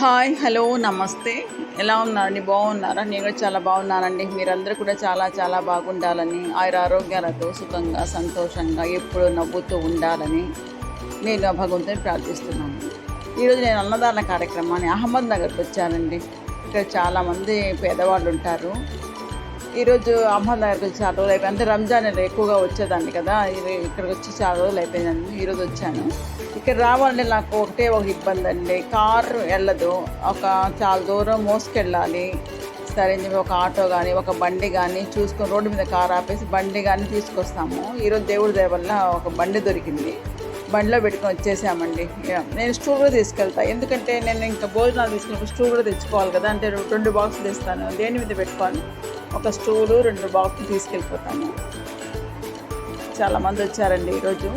Hi hello నమస్తే. ఎలా ఉన్నారండి? బాగున్నారా? నేను కూడా చాలా బాగున్నానండి. మీరందరూ కూడా చాలా చాలా బాగుండాలని ఆయుర ఆరోగ్యాలతో సుఖంగా సంతోషంగా ఎప్పుడూ నవ్వుతూ ఉండాలని నేను భగవంతుని ప్రార్థిస్తున్నాను. ఈరోజు నేను అన్నదాన కార్యక్రమాన్ని అహ్మద్ నగర్కి వచ్చానండి. ఇక్కడ చాలామంది పేదవాళ్ళు ఉంటారు. ఈరోజు అహ్మద్ నగర్కి వచ్చి చాలా రోజులు అయిపోయింది. అంటే రంజాన్ నెల ఎక్కువగా వచ్చేదాన్ని కదా. ఇది ఇక్కడికి వచ్చి చాలా రోజులు అయిపోయిందండి. ఈరోజు వచ్చాను. ఇక్కడ రావాలంటే నాకు ఒకటే ఒక ఇబ్బంది అండి. కారు వెళ్ళదు. ఒక చాలా దూరం మోసుకెళ్ళాలి. సరే చెప్పి ఒక ఆటో కానీ ఒక బండి కానీ చూసుకొని రోడ్డు మీద కారు ఆపేసి బండి కానీ తీసుకొస్తాము. ఈరోజు దేవుడి దయ వల్ల ఒక బండి దొరికింది. బండిలో పెట్టుకొని వచ్చేసామండి. నేను స్టూల్ కూడా తీసుకెళ్తా. ఎందుకంటే నేను ఇంకా భోజనాలు తీసుకున్నప్పుడు స్టూల్ కూడా తెచ్చుకోవాలి కదా అంటే రెండు బాక్సులు తెస్తాను. దేని మీద పెట్టుకోవాలి? ఒక స్టూలు రెండు బాక్సులు తీసుకెళ్ళిపోతాను. చాలామంది వచ్చారండి ఈరోజు.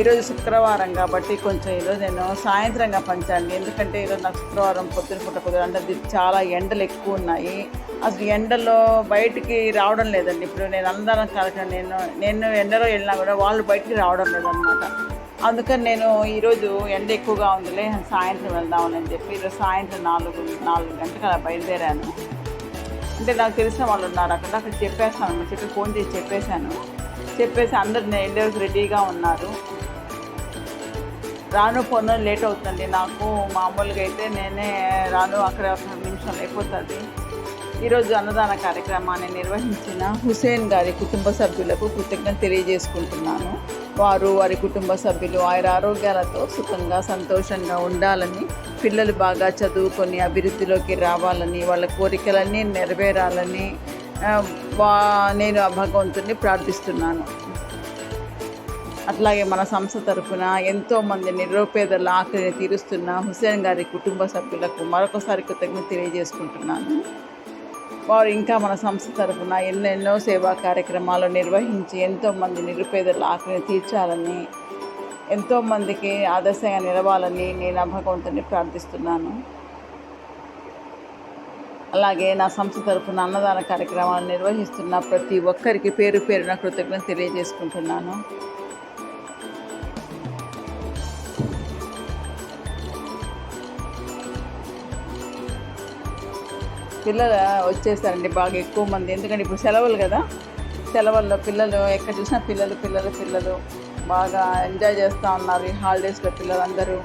ఈరోజు శుక్రవారం కాబట్టి కొంచెం ఈరోజు నేను సాయంత్రంగా పంచాను ఎందుకంటే ఈరోజు నాకు శుక్రవారం పొద్దున పూట కుదరదు. అంటే చాలా ఎండలు ఎక్కువ ఉన్నాయి. అసలు ఎండలో బయటికి రావడం లేదండి. ఇప్పుడు నేను అందరం కార్యక్రమం నేను నేను ఎండలో వెళ్ళినా కూడా వాళ్ళు బయటికి రావడం లేదనమాట అందుకని నేను ఈరోజు ఎండ ఎక్కువగా ఉందిలే సాయంత్రం వెళ్దామని అని చెప్పి ఈరోజు సాయంత్రం నాలుగు నాలుగు గంటలకు అలా బయలుదేరాను. అంటే నాకు తెలిసిన వాళ్ళు ఉన్నారు అక్కడ. అక్కడ చెప్పేస్తాను. చెప్పి ఫోన్ చేసి చెప్పేశాను. చెప్పేసి అందరు నేను వెళ్ళేసి రెడీగా ఉన్నారు. రాను పొందడం లేట్ అవుతుంది. నాకు మామూలుగా అయితే నేనే రాను అక్కడ నిమిషం అయిపోతుంది. ఈరోజు అన్నదాన కార్యక్రమాన్ని నిర్వహించిన హుసేన్ గారి కుటుంబ సభ్యులకు కృతజ్ఞత తెలియజేసుకుంటున్నాను. వారు వారి కుటుంబ సభ్యులు ఆయన ఆరోగ్యాలతో సుఖంగా సంతోషంగా ఉండాలని పిల్లలు బాగా చదువుకొని అభివృద్ధిలోకి రావాలని వాళ్ళ కోరికలన్నీ నెరవేరాలని వా నేను ఆ భగవంతుని ప్రార్థిస్తున్నాను. అట్లాగే మన సంస్థ తరఫున ఎంతోమంది నిరుపేదల ఆకలిని తీరుస్తున్న హుసేన్ గారి కుటుంబ సభ్యులకు మరొకసారి కృతజ్ఞత తెలియజేసుకుంటున్నాను. వారు ఇంకా మన సంస్థ తరఫున ఎన్నెన్నో సేవా కార్యక్రమాలు నిర్వహించి ఎంతోమంది నిరుపేదల ఆకలిని తీర్చాలని ఎంతోమందికి ఆదర్శంగా నిలవాలని నేను ఆ భగవంతుని ప్రార్థిస్తున్నాను. అలాగే నా సంస్థ తరఫున అన్నదాన కార్యక్రమాలు నిర్వహిస్తున్న ప్రతి ఒక్కరికి పేరు పేరున కృతజ్ఞత తెలియజేసుకుంటున్నాను. పిల్లలు వచ్చేసారండి బాగా ఎక్కువ మంది. ఎందుకంటే ఇప్పుడు సెలవులు కదా. సెలవుల్లో పిల్లలు ఎక్కడ చూసినా పిల్లలు పిల్లలు పిల్లలు. బాగా ఎంజాయ్ చేస్తూ ఉన్నారు ఈ హాలిడేస్లో పిల్లలందరూ.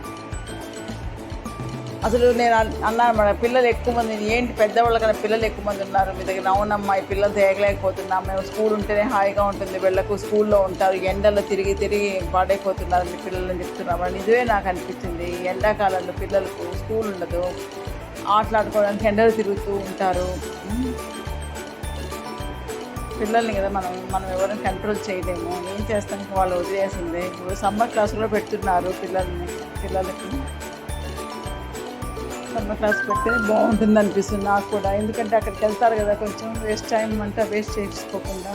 అసలు నేను అన్నాను మన పిల్లలు ఎక్కువ మంది ఏంటి పెద్దవాళ్ళ కన్నా పిల్లలు ఎక్కువ మంది ఉన్నారు మీ దగ్గర? అవునమ్మా ఈ పిల్లలు తేగలేకపోతున్నాం. మేము స్కూల్ ఉంటేనే హాయిగా ఉంటుంది. వీళ్ళకు స్కూల్లో ఉంటారు. ఎండలో తిరిగి తిరిగి పాడైపోతున్నారు మీ పిల్లలని చెప్తున్నారు. నిజమే నాకు అనిపించింది. ఎండాకాలంలో పిల్లలకు స్కూల్ ఉండదు. ఆటలాడుకోవడానికి ఎండలు తిరుగుతూ ఉంటారు. పిల్లల్ని కదా మనం మనం ఎవరైనా కంట్రోల్ చేయలేము. ఏం చేస్తాం? వాళ్ళు వదిలేసిందే. ఇప్పుడు సమ్మర్ క్లాసులో పెడుతున్నారు పిల్లల్ని పిల్లలకి. సమ్మర్ క్లాస్ పెడితే బాగుంటుంది అనిపిస్తుంది నాకు కూడా. ఎందుకంటే అక్కడికి వెళ్తారు కదా కొంచెం వేస్ట్ టైం అంతా వేస్ట్ చేసుకోకుండా